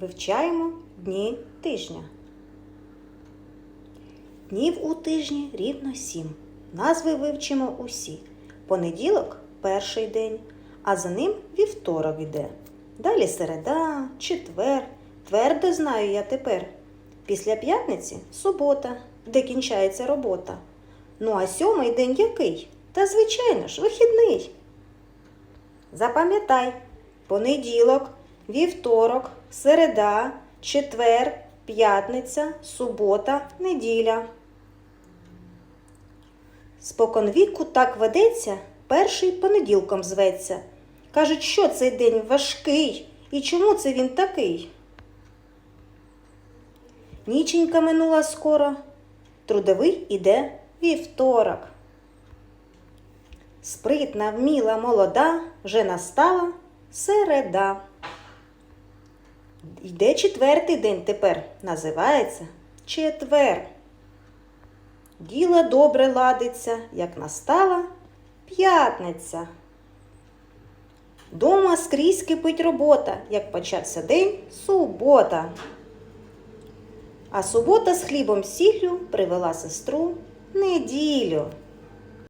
вивчаємо дні тижня. Днів у тижні рівно сім. Назви вивчимо усі. Понеділок перший день, а за ним вівторок іде. Далі середа, четвер. Твердо знаю я тепер. Після п'ятниці субота, де кінчається робота. Ну а сьомий день який? Та звичайно ж, вихідний. Запам'ятай, понеділок, вівторок, середа, четвер, п'ятниця, субота, неділя. Споконвіку так ведеться, перший понеділком зветься. Кажуть, що цей день важкий і чому це він такий? Ніченька минула скоро, трудовий іде вівторок. Спритна, вміла, молода, вже настала середа. Йде четвертий день тепер, називається четвер. Діло добре ладиться, як настала п'ятниця. Дома скрізь кипить робота, як почався день субота. А субота з хлібом сіллю привела сестру неділю.